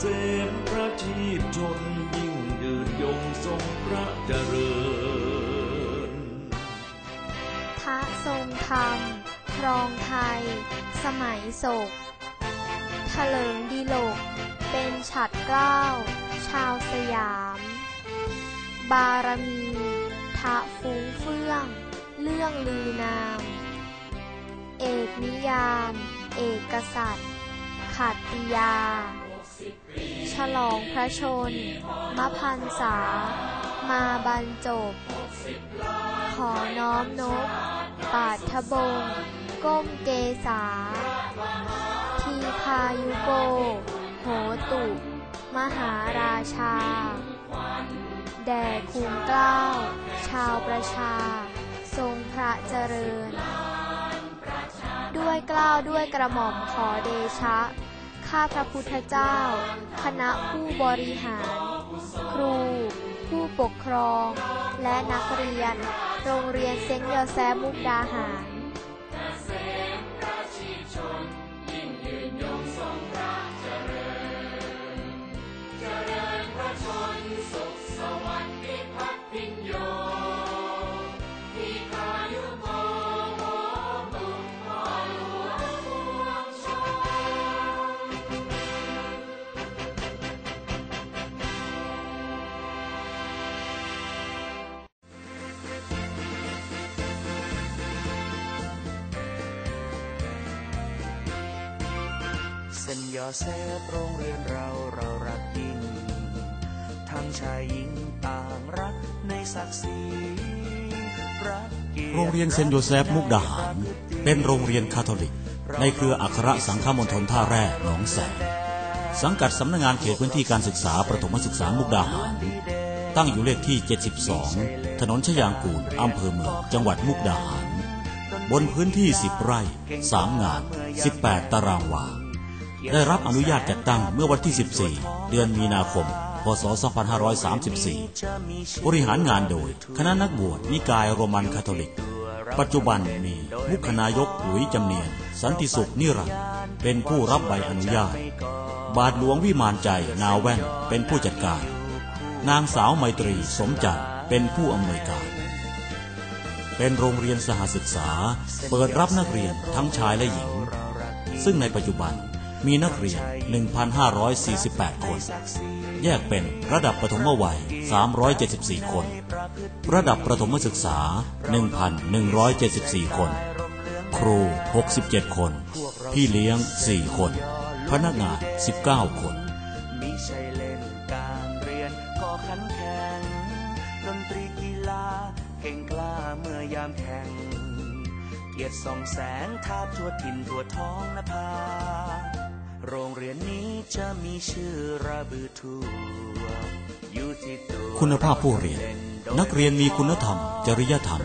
เกษมพระชีพชนยิ่งยืนยงทรงพระเจริญทะทรงธรรม ครองไทย สมัยโศกเถลิงดีโลก เป็นฉัดเกล้า ชาวสยาม บารมีทะฟุ้งเฟื่อง เรื่องลือนาม เอกนิยาม เอกษัตริย์ขัตติยา ฉลองพระชนมพันษา มาบรรจบ ขอน้อมนบปาทบง ก้มเกษา ทีพายุโก โหตุ มหาราชา แด่คุ้มเกล้า ชาวประชา ทรงพระเจริญ ด้วยเกล้าวด้วยกระหม่อมขอเดชะ ข้าพระพุทธเจ้า คณะผู้บริหาร ครู ผู้ปกครอง และนักเรียน โรงเรียนเซนต์ยอแซมุกดาหาร เส้นยอแซบโรงเรียนเราเรารักยิ่ง ทั้งชายหญิงต่างรักในศักดิ์ศรีรักกียติโรงเรียนเซนโยเซฟมุกดาหารเป็นโรงเรียนคาทอลิก ในเครืออัครสังฆมณฑลท่าแร่หนองแสงสังกัดสำนักงานเขตพื้นที่การศึกษาประถมศึกษามุกดาหาร ตั้งอยู่เลขที่ 72 ถนนชยางกูลอำเภอเมืองจังหวัดมุกดาหาร บนพื้นที่ 10 ไร่ 3 งาน 18 ตารางวา ได้รับอนุญาตจัดตั้งเมื่อวันที่ 14 เดือนมีนาคม พศ 2534 บริหารงานโดย คณะนักบวชนิกายโรมันคาทอลิก ปัจจุบันมีมุขนายกหลุยจำเนียน สันติสุขนิรันดร์เป็นผู้รับใบอนุญาต บาทหลวงวิมานใจนาแว่นเป็นผู้จัดการ นางสาวไมตรีสมจันเป็นผู้อำนวยการ เป็นโรงเรียนสหศึกษา เปิดรับนักเรียนทั้งชายและหญิง ซึ่งในปัจจุบัน มีนักเรียน 1,548 คน แยกเป็นระดับประถมวัย 374 คน ระดับประถมศึกษา 1,174 คน ครู 67 คน พี่เลี้ยง 4 คน พนักงาน 19 คนมิใช่เล่นการเรียนก็ขันแข็งดนตรีกีฬาเก่งกล้าเมื่อยามแข่งเกียรติส่องแสงทาบทั่วถิ่นทั่วท้องนภา โรงเรียนนี้จะมีชื่อระบือทั่วอยู่ที่ตัวคุณภาพผู้เรียน นักเรียนมีคุณธรรม จริยธรรม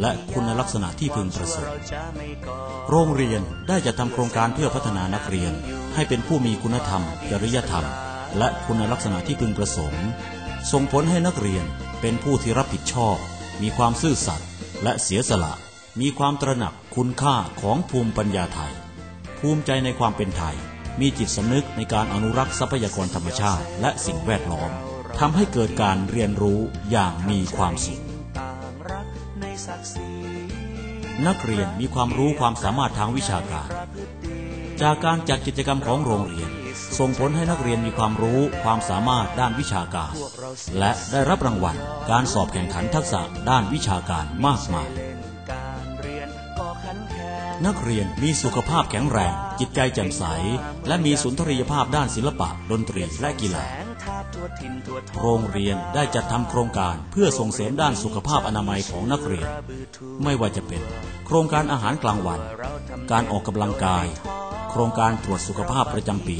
และคุณลักษณะที่พึงประเสริฐโรงเรียนได้จัดทำโครงการเพื่อพัฒนานักเรียน ให้เป็นผู้มีคุณธรรม จริยธรรม และคุณลักษณะที่พึงประสงค์ ส่งผลให้นักเรียนเป็นผู้ที่รับผิดชอบ มีความซื่อสัตย์และเสียสละ มีความตระหนักคุณค่าของภูมิปัญญาไทย ภูมิใจในความเป็นไทย มีจิตสำนึกในการอนุรักษ์ทรัพยากรธรรมชาติ และสิ่งแวดล้อมทำให้เกิดการเรียนรู้อย่างมีความสุข นักเรียนมีความรู้ความสามารถทางวิชาการ จากการจัดกิจกรรมของโรงเรียน ส่งผลให้นักเรียนมีความรู้ความสามารถด้านวิชาการ และได้รับรางวัลการสอบแข่งขันทักษะด้านวิชาการมากมาย นักเรียนมีสุขภาพแข็งแรง จิตใจแจ่มใส และมีสุนทรียภาพด้านศิลปะ ดนตรีและกีฬา โรงเรียนได้จัดทำโครงการเพื่อส่งเสริมด้านสุขภาพอนามัยของนักเรียน ไม่ว่าจะเป็น โครงการอาหารกลางวัน การออกกำลังกาย โครงการตรวจสุขภาพประจำปี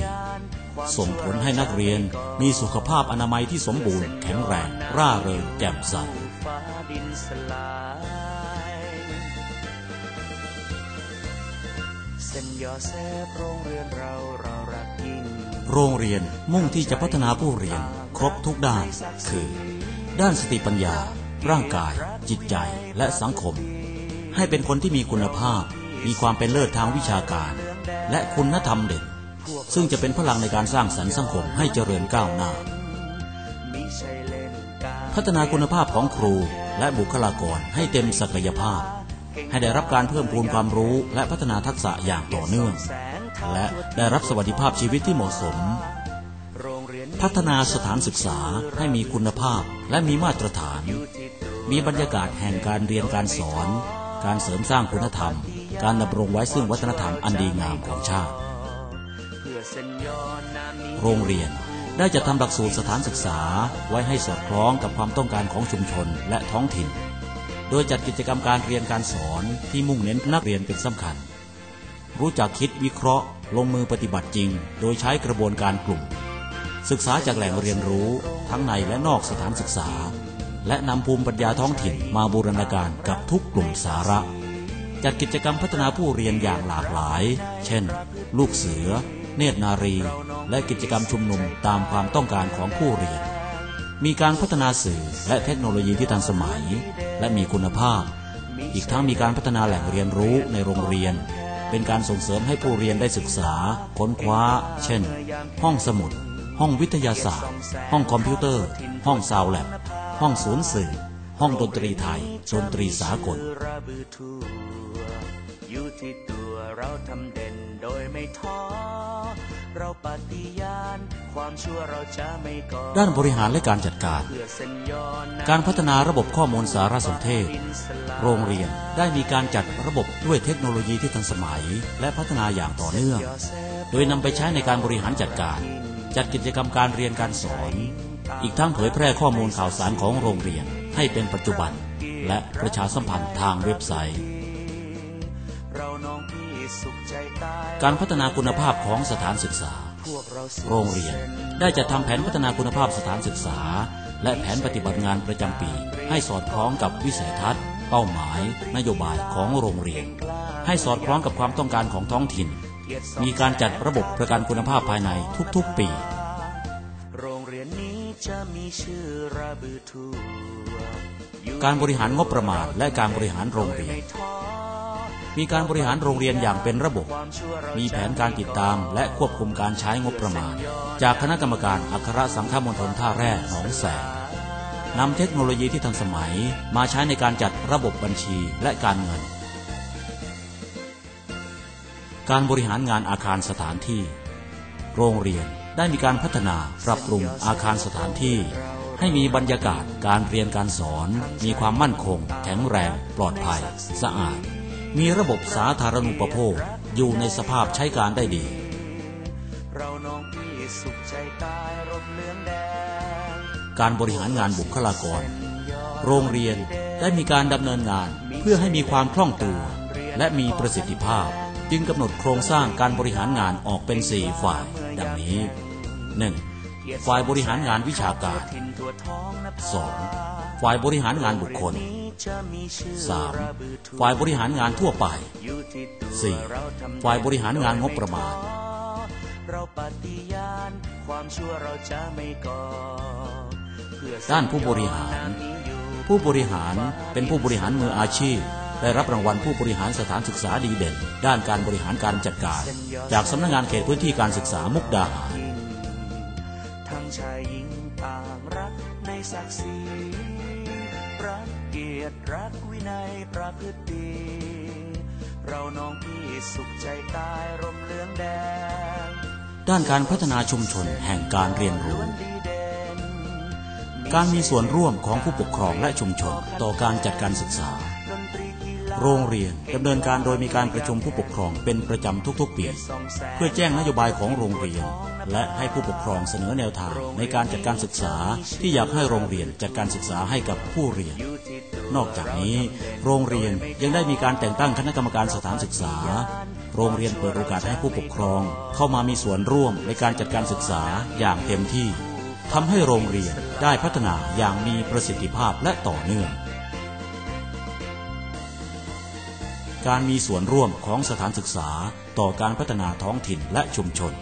ส่งผลให้นักเรียนมีสุขภาพอนามัยที่สมบูรณ์แข็งแรง ร่าเริงแจ่มใส โรงเรียนมุ่งที่จะพัฒนาผู้เรียนครบทุกด้าน คือ ด้านสติปัญญา ร่างกาย จิตใจและสังคม ให้เป็นคนที่มีคุณภาพ มีความเป็นเลิศทางวิชาการ และคุณธรรมเด่นซึ่งจะเป็นพลังในการสร้างสรรค์สังคมให้เจริญก้าวหน้า พัฒนาคุณภาพของครูและบุคลากรให้เต็มศักยภาพ ให้ได้รับการเพิ่มพูนความรู้และพัฒนาทักษะอย่างต่อเนื่อง และได้รับสวัสดิภาพชีวิตที่เหมาะสม พัฒนาสถานศึกษาให้มีคุณภาพและมีมาตรฐาน มีบรรยากาศแห่งการเรียนการสอน การเสริมสร้างคุณธรรม การดำรงไว้ซึ่งวัฒนธรรมอันดีงามของชาติ โรงเรียนได้จัดทำหลักสูตรสถานศึกษาไว้ให้สอดคล้องกับความต้องการของชุมชนและท้องถิ่น โดยจัดกิจกรรมการเรียนการสอนที่มุ่งเน้นนักเรียนเป็นสำคัญ รู้จักคิดวิเคราะห์ ลงมือปฏิบัติจริง โดยใช้กระบวนการกลุ่ม ศึกษาจากแหล่งเรียนรู้ทั้งในและนอกสถานศึกษา และนำภูมิปัญญาท้องถิ่นมาบูรณาการกับทุกกลุ่มสาระ จัดกิจกรรมพัฒนาผู้เรียนอย่างหลากหลาย เช่น ลูกเสือ เนตรนารี และกิจกรรมชุมนุมตามความต้องการของผู้เรียน มีการพัฒนาสื่อและเทคโนโลยีที่ทันสมัย และมีคุณภาพ อีกทั้งมีการพัฒนาแหล่งเรียนรู้ในโรงเรียน เป็นการส่งเสริมให้ผู้เรียนได้ศึกษา ค้นคว้า เช่น ห้องสมุด ห้องวิทยาศาสตร์ ห้องคอมพิวเตอร์ ห้องซาวแลบห้องศูนย์สื่อ ห้องดนตรีไทยดนตรีสากลอยู่ที่ตัวเราทำเด่นโดยไม่ท้อ เราปฏิญาณความชั่วเราจะไม่ก่อด้านบริหารและการจัดการเพื่อเส้นยอนน้ำการพัฒนาระบบข้อมูลสารสนเทศดินสลายโรงเรียนได้มีการจัดระบบด้วยเทคโนโลยีที่ทันสมัย และพัฒนาอย่างต่อเนื่อง โดยนำไปใช้ในการบริหารจัดการ จัดกิจกรรมการเรียนการสอน อีกทั้งเผยแพร่ข้อมูลข่าวสารของโรงเรียนให้เป็นปัจจุบัน และประชาสัมพันธ์ทางเว็บไซต์ เราน้องพี่สุขใจตายการพัฒนาคุณภาพของสถานศึกษาพวกเราสู่โรงเรียนได้จัดทำแผนพัฒนาคุณภาพสถานศึกษา และแผนปฏิบัติงานประจำปี ให้สอดคล้องกับวิสัยทัศน์ เป้าหมาย นโยบายของโรงเรียน ให้สอดคล้องกับความต้องการของท้องถิ่น มีการจัดระบบประกันคุณภาพภายในทุกๆปีโรงเรียนนี้จะมีชื่อระบือทั่วอยู่การบริหารงบประมาณและการบริหารโรงเรียนไมีการบริหารโรงเรียนอย่างเป็นระบบ มีแผนการติดตามและควบคุมการใช้งบประมาณ จากคณะกรรมการอัครสังฆมณฑลท่าแร่หนองแสงนำเทคโนโลยีที่ทันสมัยมาใช้ในการจัดระบบบัญชีและการเงิน การบริหารงานอาคารสถานที่ โรงเรียนได้มีการพัฒนาปรับปรุงอาคารสถานที่ ให้มีบรรยากาศการเรียนการสอน มีความมั่นคง แข็งแรง ปลอดภัย สะอาด มีระบบสาธารณูปโภคอยู่ในสภาพใช้การได้ดี เราน้องพี่สุขใจตายรบเลืองแดงการบริหารงานบุคลากร โรงเรียนได้มีการดำเนินงานเพื่อให้มีความคล่องตัว และมีประสิทธิภาพ จึงกำหนดโครงสร้างการบริหารงานออกเป็น 4 ฝ่าย ดังนี้ 1. ฝ่ายบริหารงานวิชาการถิ่นทั่วท้องนภา 2. ฝ่ายบริหารงานบุคคล จะมีชื่อระบือทั่ว 3. ฝ่ายบริหารงานทั่วไปอยู่ที่ตัว 4. เราทำฝ่ายบริหารงานงบประมาณเราปฏิญาณความชั่วเราจะไม่ก่อเพื่อด้านผู้บริหาร ผู้บริหารเป็นผู้บริหารมืออาชีพ ได้รับรางวัลผู้บริหารสถานศึกษาดีเด่น ด้านการบริหารการจัดการ จากสำนักงานเขตพื้นที่การศึกษามุกดาหารทั้งชายหญิงต่างรักในศักดิ์ศรีรักเกียรติรักวินัยประพฤติดีเราน้องพี่สุขใจตายร่มเหลืองแดง ด้านการพัฒนาชุมชนแห่งการเรียนรู้ การมีส่วนร่วมของผู้ปกครองและชุมชนต่อการจัดการศึกษา โรงเรียนดำเนินการโดยมีการประชุมผู้ปกครองเป็นประจำทุกๆปี เพื่อแจ้งนโยบายของโรงเรียน และให้ผู้ปกครองเสนอแนวทางในการจัดการศึกษาที่อยากให้โรงเรียนจัดการศึกษาให้กับผู้เรียน นอกจากนี้ โรงเรียนยังได้มีการแต่งตั้งคณะกรรมการสถานศึกษา โรงเรียนเปิดโอกาสให้ผู้ปกครอง เข้ามามีส่วนร่วมในการจัดการศึกษาอย่างเต็มที่ทำให้โรงเรียนได้พัฒนาอย่างมีประสิทธิภาพและต่อเนื่อง การมีส่วนร่วมของสถานศึกษาต่อการพัฒนาท้องถิ่นและชุมชน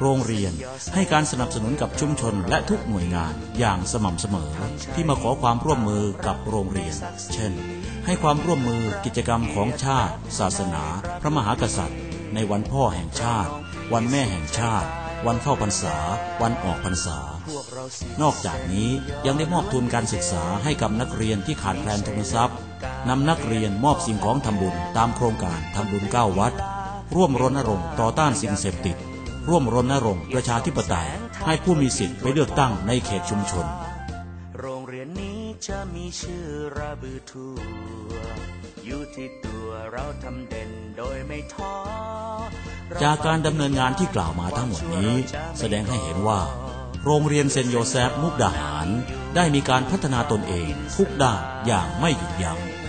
โรงเรียนให้การสนับสนุนกับชุมชนและทุกหน่วยงานอย่างสม่ำเสมอที่มาขอความร่วมมือกับโรงเรียน เช่น ให้ความร่วมมือกิจกรรมของชาติ ศาสนา พระมหากษัตริย์ ในวันพ่อแห่งชาติ วันแม่แห่งชาติวันเข้าพรรษา วันออกพรรษา นอกจากนี้ยังได้มอบทุนการศึกษาให้กับนักเรียนที่ขาดแคลนทุนทรัพย์ นำนักเรียนมอบสิ่งของทำบุญตามโครงการทำบุญเก้าวัด ร่วมรณรงค์ต่อต้านสิ่งเสพติด ร่วมรณรงค์ประชาธิปไตย ให้ผู้มีสิทธิ์ไปเลือกตั้งในเขตชุมชน โรงเรียนนี้จะมีชื่อระบือทั่วอยู่ที่ตัวเราทำเด่นโดยไม่ท้อจากการดำเนินงานที่กล่าวมาทั้งหมดนี้ แสดงให้เห็นว่า โรงเรียนเซนต์โยเซฟมุกดาหาร ได้มีการพัฒนาตนเองทุกด้านอย่างไม่หยุดยัง้งและ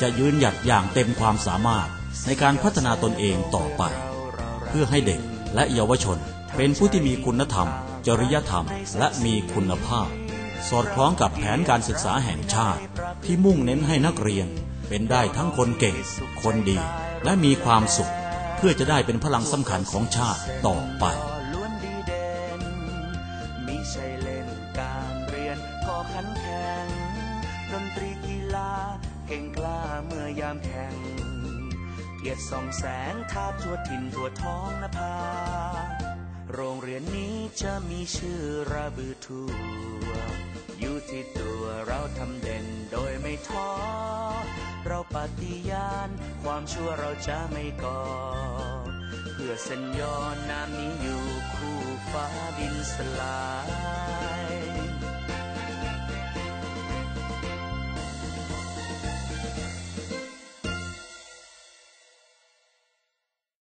จะยืนหยัดอย่างเต็มความสามารถในการพัฒนาตนเองต่อไป เพื่อให้เด็กและเยาวชน เป็นผู้ที่มีคุณธรรม จริยธรรม และมีคุณภาพ สอดคล้องกับแผนการศึกษาแห่งชาติ ที่มุ่งเน้นให้นักเรียน เป็นได้ทั้งคนเก่ง คนดี และมีความสุข เพื่อจะได้เป็นพลังสำคัญของชาติต่อไปเก่งกล้าามแข่ง เกียรติส่องแสงทาบทั่วถิ่นทั่วท้องนภา โรงเรียนนี้จะมีชื่อระบือทั่ว อยู่ที่ตัวเราทำเด่นโดยไม่ท้อ เราปฏิญาณความชั่วเราจะไม่ก่อ เพื่อเส้นย้อนน้ำนี้อยู่คู่ฟ้าดินสลาย